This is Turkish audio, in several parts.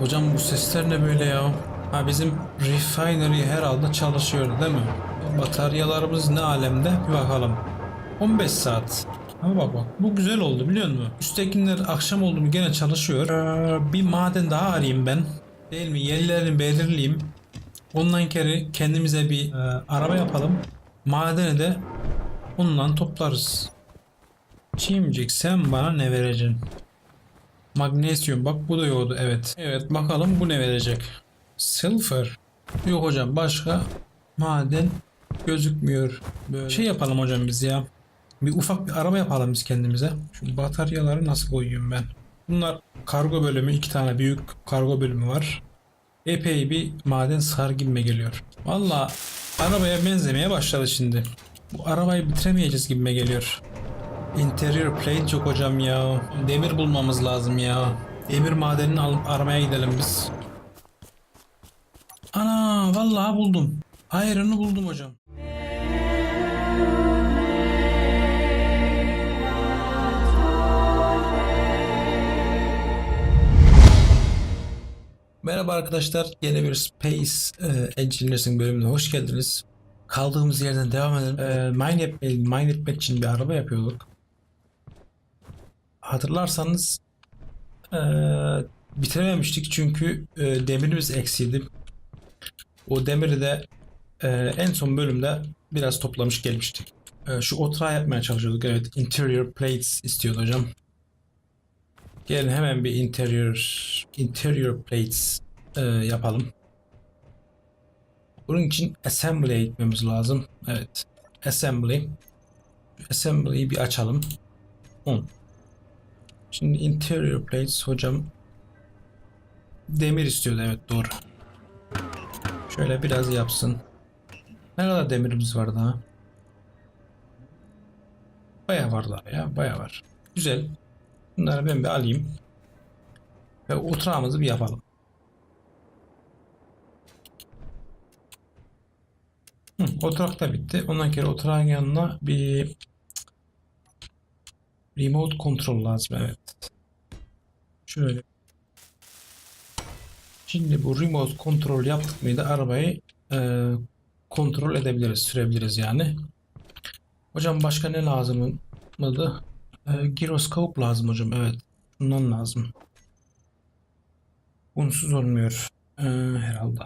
Hocam bu sesler ne böyle ya? Ha bizim refinery herhalde çalışıyor değil mi? Bataryalarımız ne alemde? Bir bakalım. 15 saat. Ama bak bak bu güzel oldu biliyor musun? Üsttekiler akşam oldu mu gene çalışıyor. Ee, bir maden daha arayayım ben. Değil mi? Yerlerini belirleyeyim. Ondan kere kendimize bir e, araba yapalım. Madeni de onunla toplarız. Çiğmcik sen bana ne vereceksin? Magnezyum bak bu da yoktu evet. Evet bakalım bu ne verecek. Silver. Yok hocam başka maden gözükmüyor. Böyle. Şey yapalım hocam biz ya. Bir ufak bir araba yapalım biz kendimize. Şu bataryaları nasıl koyuyorum ben? Bunlar kargo bölümü. iki tane büyük kargo bölümü var. Epey bir maden sar gibime geliyor. Valla arabaya benzemeye başladı şimdi. Bu arabayı bitiremeyeceğiz gibime geliyor. Interior plate yok hocam ya. Demir bulmamız lazım ya. Demir madenini alıp aramaya gidelim biz. Ana vallahi buldum. Iron'ı buldum hocam. Merhaba arkadaşlar. Yeni bir Space e, Engineers'in bölümüne hoş geldiniz. Kaldığımız yerden devam edelim. E, mine, yap- e, mine etmek için bir araba yapıyorduk. Hatırlarsanız e, bitirememiştik çünkü e, demirimiz eksiydi. O demiri de e, en son bölümde biraz toplamış gelmiştik. E, şu otrağı yapmaya çalışıyorduk. Evet, interior plates istiyordu hocam. Gelin hemen bir interior interior plates e, yapalım. Bunun için assembly'e gitmemiz lazım. Evet. Assembly. Assembly'yi bir açalım. 10. Şimdi interior plates hocam demir istiyordu evet doğru. Şöyle biraz yapsın. Ne kadar demirimiz var daha? Baya var daha ya baya var. Güzel. Bunları ben bir alayım. Ve oturağımızı bir yapalım. Hı, oturak da bitti. Ondan kere oturağın yanına bir remote control lazım. Evet. Şöyle. Şimdi bu remote control yaptık mıydı arabayı e, kontrol edebiliriz, sürebiliriz yani. Hocam başka ne lazım mıydı? E, gyroskop lazım hocam. Evet. Bundan lazım. Bunsuz olmuyor. E, herhalde.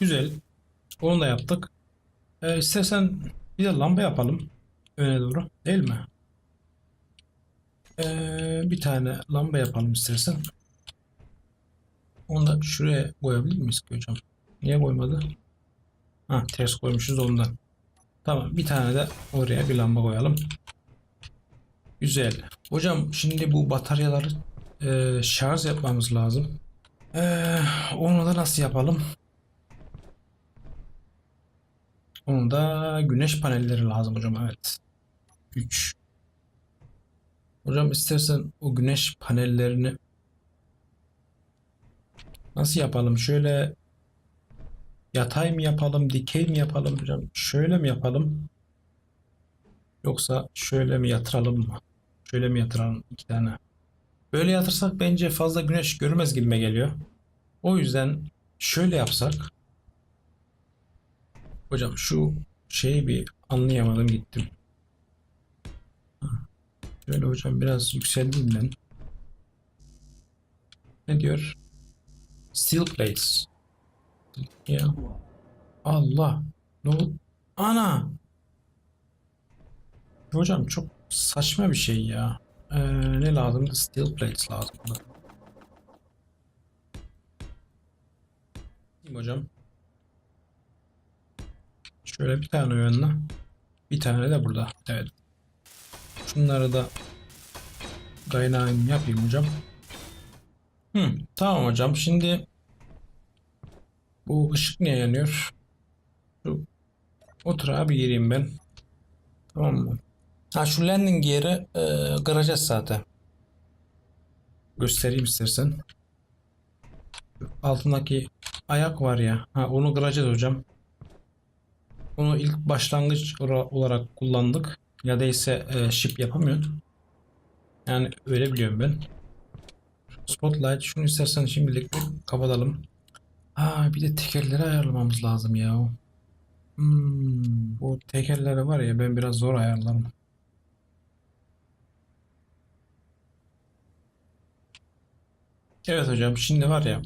Güzel. Onu da yaptık. E, istersen bir de lamba yapalım. Öne doğru. Değil mi? E, bir tane lamba yapalım istersen. Onu da şuraya koyabilir miyiz ki hocam? Niye koymadı? Ha ters koymuşuz ondan. Tamam bir tane de oraya bir lamba koyalım. Güzel. Hocam şimdi bu bataryaları e, şarj yapmamız lazım. E, onu da nasıl yapalım? Onu da güneş panelleri lazım hocam evet. 3. Hocam istersen o güneş panellerini nasıl yapalım? Şöyle Yatay mı yapalım, dikey mi yapalım hocam? Şöyle mi yapalım? Yoksa şöyle mi yatıralım mı? Şöyle mi yatıralım iki tane? Böyle yatırsak bence fazla güneş görmez gibime geliyor. O yüzden şöyle yapsak. Hocam şu şeyi bir anlayamadım gittim. Şöyle hocam biraz yükseldim ben. Ne diyor? Steel plates. Ya. Allah. Ne oldu? Ana. Hocam çok saçma bir şey ya. Ee, ne lazım? Steel plates lazım. Hocam? Şöyle bir tane yönüne. Bir tane de burada. Evet. Şunları da kaynağını yapayım hocam. Hı, tamam hocam. Şimdi bu ışık niye yanıyor? Şu oturağa bir gireyim ben. Tamam mı? Ha şu landing yeri e, kıracağız zaten. Göstereyim istersen. Altındaki ayak var ya. Ha onu kıracağız hocam. Onu ilk başlangıç olarak kullandık. Ya da ise e, ship yapamıyor. Yani öyle biliyorum ben. Spotlight şunu istersen şimdilik kapatalım. Aa bir de tekerleri ayarlamamız lazım ya. Hmm, bu tekerleri var ya ben biraz zor ayarlarım. Evet hocam şimdi var ya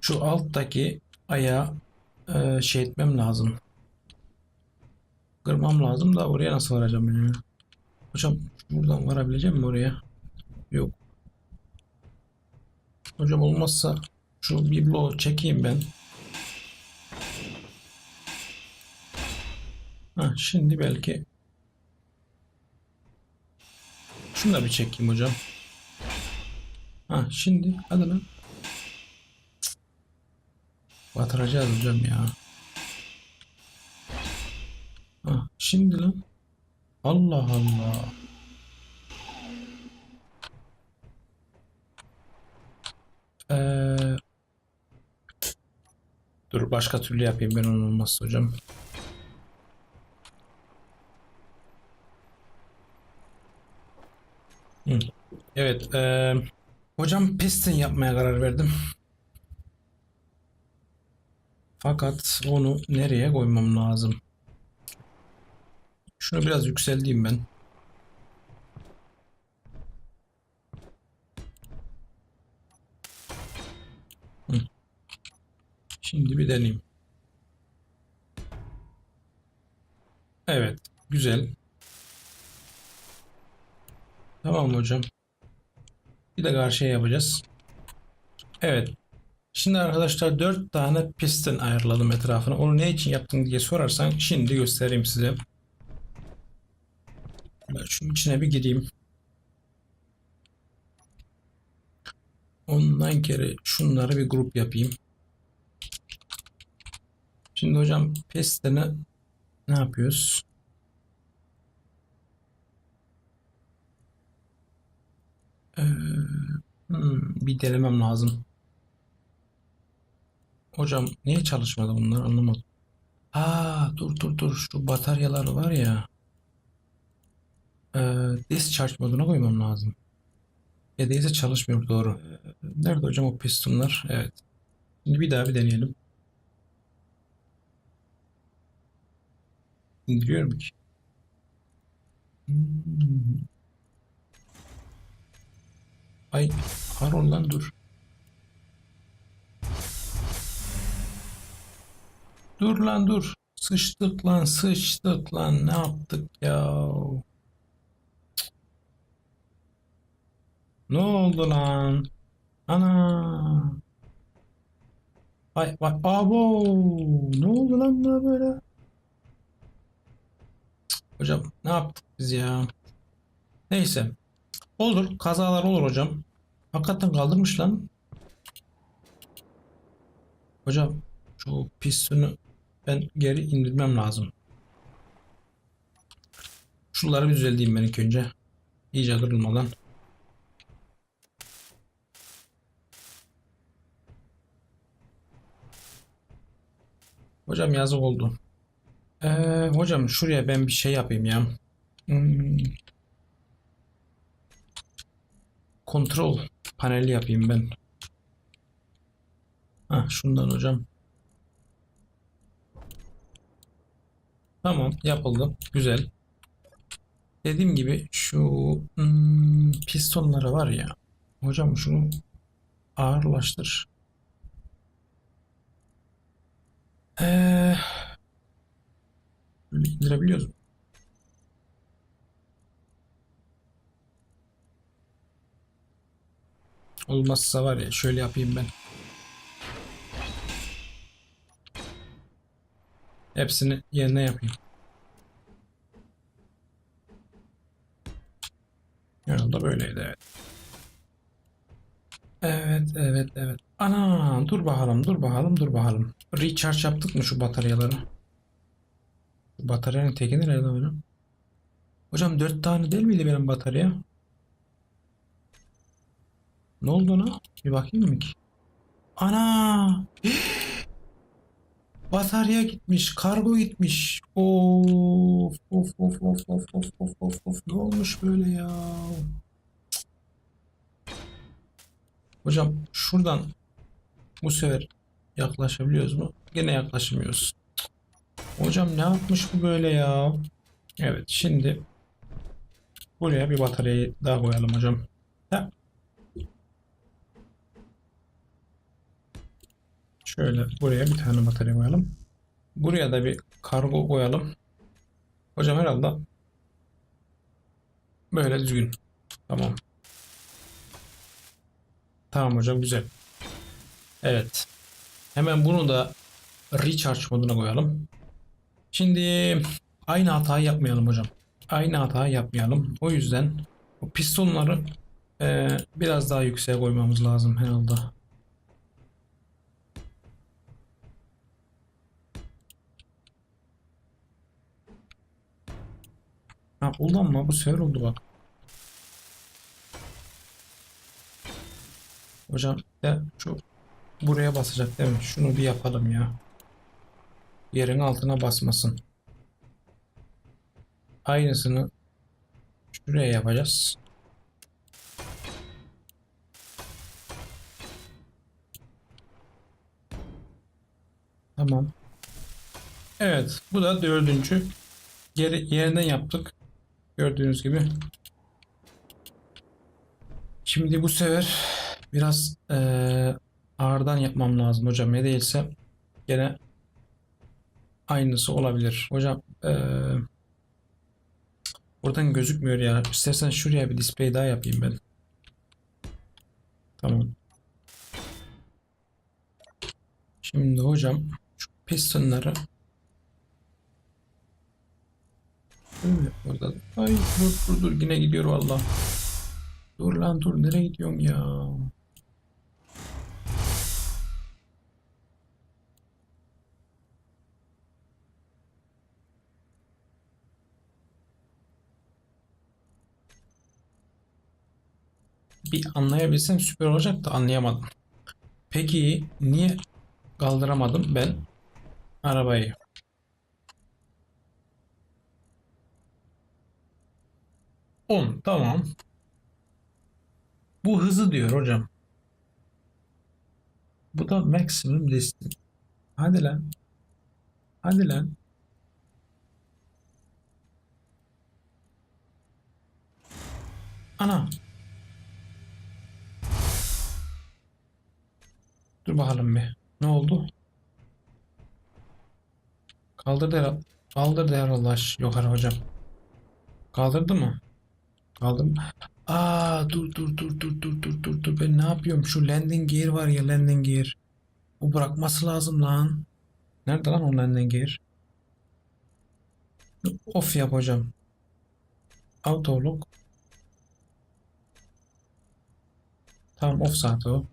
şu alttaki ayağı e, şey etmem lazım. Kırmam lazım da oraya nasıl varacağım ben ya? Hocam buradan varabileceğim mi oraya? Yok. Hocam olmazsa şu biblo çekeyim ben. Ha, şimdi belki şunu da bir çekeyim hocam. Ha, şimdi hadi lan. Batıracağız hocam ya. Şimdi lan. Allah Allah. Ee, dur başka türlü yapayım ben onu olmazsa hocam. Evet, ee, hocam piston yapmaya karar verdim. Fakat onu nereye koymam lazım? Şunu biraz yükselteyim ben. Şimdi bir deneyeyim. Evet, güzel. Tamam hocam. Bir de karşıya yapacağız. Evet. Şimdi arkadaşlar 4 tane piston ayarladım etrafına. Onu ne için yaptın diye sorarsan şimdi göstereyim size. Şunun içine bir gireyim. Ondan kere şunları bir grup yapayım. Şimdi hocam piston'ı ne yapıyoruz? Ee, hmm, bir denemem lazım. Hocam niye çalışmadı bunlar anlamadım. Aa dur dur dur şu bataryalar var ya. Ee, discharge moduna koymam lazım. Ya değilse çalışmıyor doğru. Ee, Nerede hocam o pistonlar? Evet. Şimdi bir daha bir deneyelim. İndiriyorum ki. Hmm. Ay Harun lan dur. Dur lan dur. Sıçtık lan sıçtık lan ne yaptık ya? Ne oldu lan? Ana. Ay ay abo. Ne oldu lan buna böyle? Cık, Hocam ne yaptık biz ya? Neyse. Olur. Kazalar olur hocam. Hakikaten kaldırmış lan. Hocam şu pistonu ben geri indirmem lazım. Şunları bir düzelteyim ben ilk önce. İyice kırılmadan. Hocam yazık oldu. Ee, hocam şuraya ben bir şey yapayım ya. Hmm. Kontrol paneli yapayım ben. Ha şundan hocam. Tamam yapıldı. Güzel. Dediğim gibi şu hmm, pistonları var ya. Hocam şunu ağırlaştır. Ee, indirebiliyoruz mu? Olmazsa var ya şöyle yapayım ben. Hepsini yerine yapayım. Herhalde böyleydi evet. Evet evet evet. Ana dur bakalım dur bakalım dur bakalım. Recharge yaptık mı şu bataryaları? Bu bataryanın teki nerede hocam? Hocam 4 tane değil miydi benim batarya? Ne oldu ona? Bir bakayım mı ki? Ana! Batarya gitmiş, kargo gitmiş. Of of of of of of of of of. Ne olmuş böyle ya? Hocam şuradan bu sefer yaklaşabiliyoruz mu? Gene yaklaşamıyoruz. Hocam ne yapmış bu böyle ya? Evet şimdi buraya bir bataryayı daha koyalım hocam. Ha. Şöyle buraya bir tane batarya koyalım. Buraya da bir kargo koyalım. Hocam herhalde böyle düzgün. Tamam. Tamam hocam güzel. Evet. Hemen bunu da recharge moduna koyalım. Şimdi aynı hatayı yapmayalım hocam. Aynı hatayı yapmayalım. O yüzden bu pistonları eee, biraz daha yükseğe koymamız lazım herhalde. Ha ulan bu sefer oldu bak. Hocam ya şu buraya basacak değil mi? Şunu bir yapalım ya. Yerin altına basmasın. Aynısını şuraya yapacağız. Tamam. Evet, bu da dördüncü. Geri, yerinden yaptık. Gördüğünüz gibi. Şimdi bu sefer biraz eee, ağırdan yapmam lazım hocam. Ne değilse gene aynısı olabilir. Hocam eee, buradan gözükmüyor ya. İstersen şuraya bir display daha yapayım ben. Tamam. Şimdi hocam şu pistonları orada. Ay dur dur dur yine gidiyor valla. Dur lan dur nereye gidiyorum ya? Bir anlayabilsem süper olacak da anlayamadım. Peki niye kaldıramadım ben arabayı? On tamam. Bu hızı diyor hocam. Bu da maximum distance. Hadi lan. Hadi lan. Ana. Dur bakalım bir. Ne oldu? Kaldırdı herhalde. Kaldırdı herhalde aş- yukarı hocam. Kaldırdı mı? Kaldım. Aa dur dur dur dur dur dur dur dur ben ne yapıyorum? Şu landing gear var ya landing gear. O bırakması lazım lan. Nerede lan o landing gear? Off yap hocam. Auto lock. Tamam off zaten o.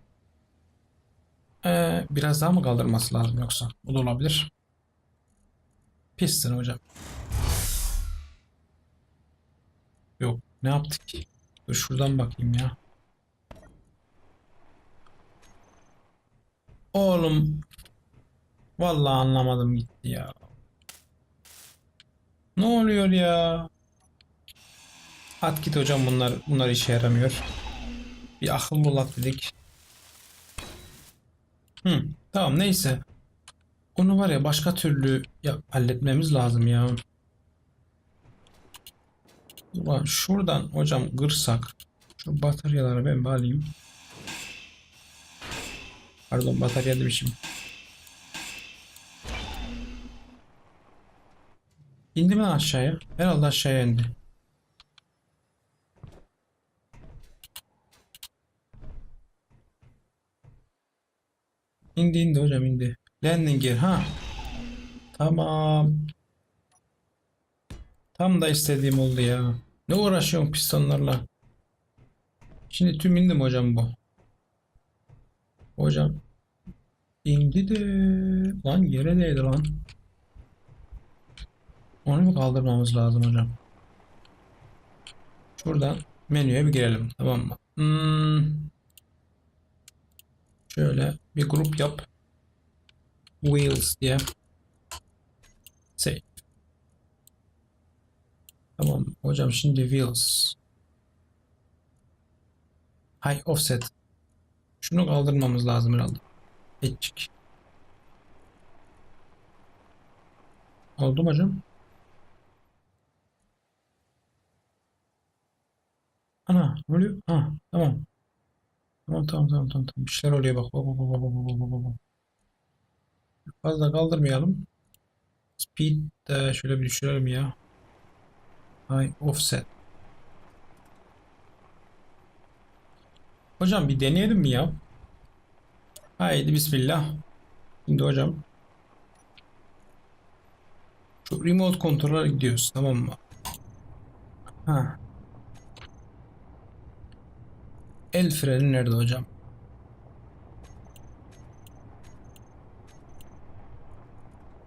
Ee, biraz daha mı kaldırması lazım yoksa? O da olabilir. Piston hocam. Yok. Ne yaptık ki? Dur şuradan bakayım ya. Oğlum. Vallahi anlamadım gitti ya. Ne oluyor ya? At git hocam bunlar bunlar işe yaramıyor. Bir akıl bulat dedik. Hı, tamam neyse. Onu var ya başka türlü ya, halletmemiz lazım ya. Ulan şuradan hocam kırsak şu bataryaları ben bir alayım. Pardon batarya demişim. İndi mi aşağıya? Herhalde aşağıya indi. İndi indi hocam indi. Landing gear ha. Tamam. Tam da istediğim oldu ya. Ne uğraşıyorum pistonlarla? Şimdi tüm indim hocam bu. Hocam. indi de. Lan yere değdi lan. Onu mu kaldırmamız lazım hocam? Şuradan menüye bir girelim. Tamam mı? Hmm. Şöyle bir grup yap. Wheels diye. Save. Tamam hocam şimdi wheels. High offset. Şunu kaldırmamız lazım herhalde. Etçik. Oldu mu hocam? Ana ne oluyor? Ha tamam. Tamam tamam tamam tamam. tamam. Bir şeyler oluyor bak. Bak bak bak bak bak bak bak. Fazla kaldırmayalım. Speed de şöyle bir düşürelim ya. High offset. Hocam bir deneyelim mi ya? Haydi bismillah. Şimdi hocam. Şu remote kontrola gidiyoruz tamam mı? Ha. El freni nerede hocam?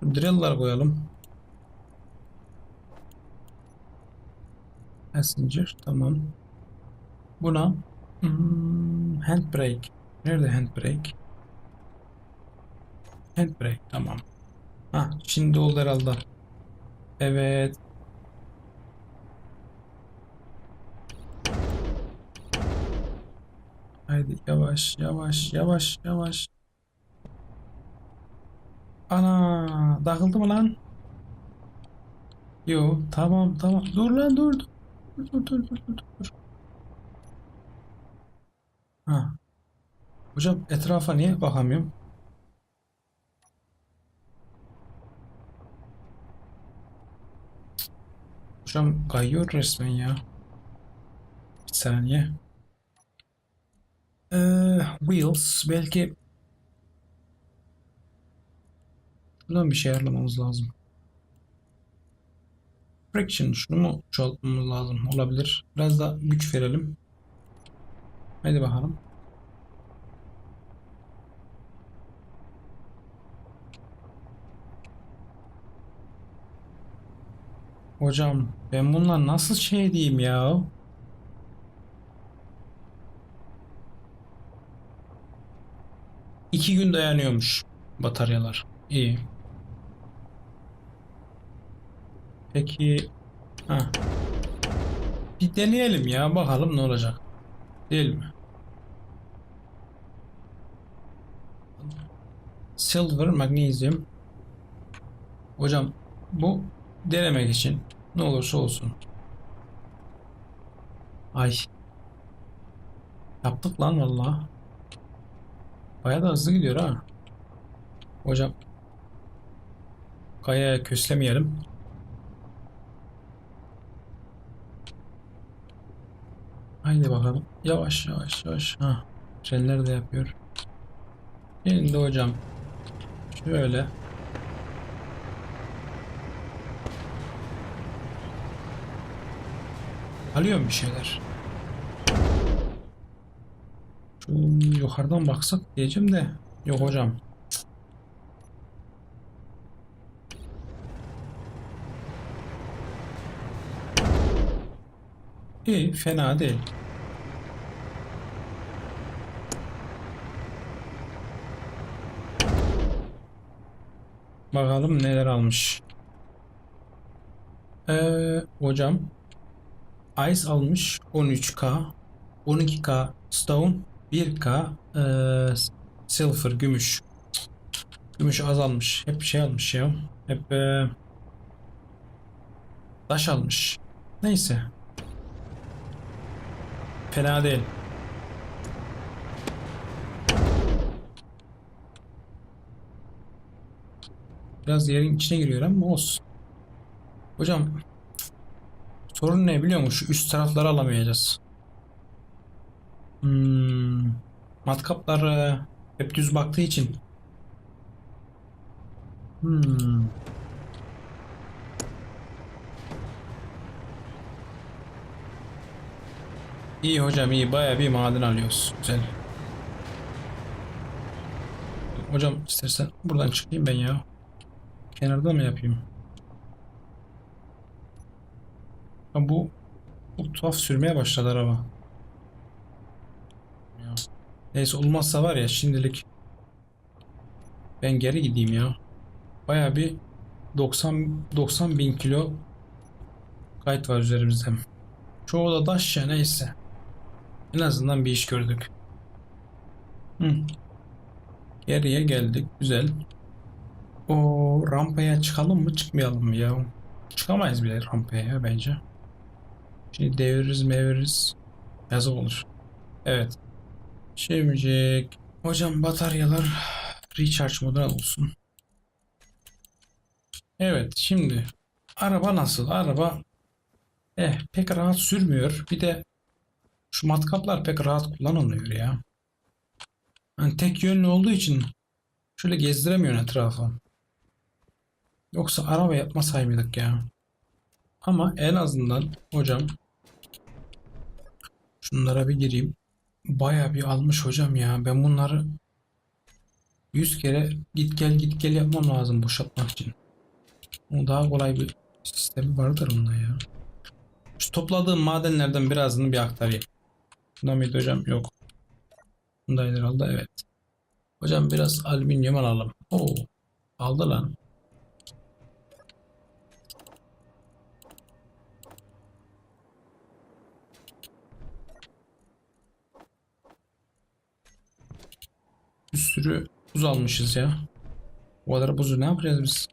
Drill'lar koyalım. Passenger tamam. Buna hmm, handbrake. Nerede handbrake? Handbrake tamam. Ha şimdi oldu herhalde. Evet. Haydi yavaş yavaş yavaş yavaş. Ana takıldı mı lan? Yo tamam tamam. Dur lan dur. Dur dur dur dur dur. dur. Ha. Hocam etrafa niye bakamıyorum? Hocam kayıyor resmen ya. Bir saniye. Ee, wheels belki Buradan bir şey ayarlamamız lazım. Friction şunu mu çoğaltmamız lazım? Olabilir. Biraz da güç verelim. Hadi bakalım. Hocam ben bunlar nasıl şey diyeyim ya? İki gün dayanıyormuş bataryalar. İyi. Peki ha. Bir deneyelim ya bakalım ne olacak. Değil mi? Silver, magnesium. Hocam bu denemek için ne olursa olsun. Ay. Yaptık lan vallahi. Bayağı da hızlı gidiyor ha. Hocam kayaya köslemeyelim. Haydi bakalım. Yavaş yavaş yavaş. Ha. Trenler de yapıyor. Şimdi hocam şöyle alıyorum bir şeyler. Şu yukarıdan baksak diyeceğim de yok hocam. İyi, fena değil. Bakalım neler almış. Ee, hocam Ice almış 13k 12k Stone 1k ee, Silver gümüş Gümüş azalmış hep şey almış ya hep ee, taş almış neyse Fena değil. Biraz yerin içine giriyor ama olsun. Hocam sorun ne biliyor musun? Şu üst tarafları alamayacağız. Hmm, matkaplar hep düz baktığı için. Hmm. İyi hocam iyi baya bir maden alıyoruz. Güzel. Hocam istersen buradan çıkayım ben ya. Kenarda mı yapayım? Ha, bu, bu tuhaf sürmeye başladı araba. Neyse olmazsa var ya şimdilik ben geri gideyim ya. Baya bir 90 90 bin kilo kayıt var üzerimizde. Çoğu da taş ya neyse. En azından bir iş gördük. Hı. Geriye geldik. Güzel. O rampaya çıkalım mı çıkmayalım mı ya? Çıkamayız bile rampaya ya bence. Şimdi deviririz meviririz. Yazık olur. Evet. Şimdi hocam bataryalar recharge moduna olsun. Evet şimdi araba nasıl? Araba eh pek rahat sürmüyor. Bir de şu matkaplar pek rahat kullanılmıyor ya. Hani tek yönlü olduğu için şöyle gezdiremiyor etrafı. Yoksa araba yapmasay mıydık ya? Ama en azından hocam şunlara bir gireyim. Baya bir almış hocam ya. Ben bunları 100 kere git gel git gel yapmam lazım boşaltmak için. O daha kolay bir sistemi vardır bunda ya. Şu topladığım madenlerden birazını bir aktarayım. Bunda mıydı hocam? Yok. Bundaydı herhalde evet. Hocam biraz alüminyum alalım. Oo, aldı lan. Sürü buz almışız ya. O kadar buzu ne yapacağız biz?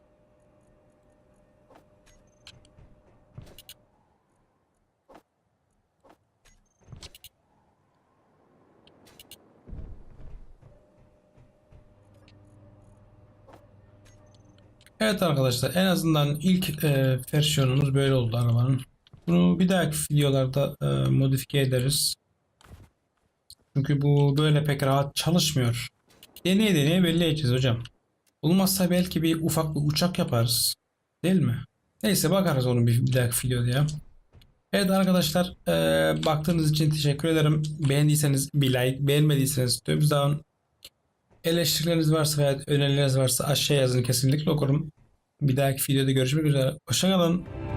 Evet arkadaşlar en azından ilk e, versiyonumuz böyle oldu arabanın. Bunu bir dahaki videolarda e, modifiye ederiz. Çünkü bu böyle pek rahat çalışmıyor. Deneye deneye belli edeceğiz hocam. Olmazsa belki bir ufak bir uçak yaparız. Değil mi? Neyse bakarız onun bir, bir dahaki videoda. Evet arkadaşlar e, baktığınız için teşekkür ederim. Beğendiyseniz bir like, beğenmediyseniz thumbs down. Eleştirileriniz varsa veya önerileriniz varsa aşağıya yazın kesinlikle okurum. Bir dahaki videoda görüşmek üzere. Hoşçakalın.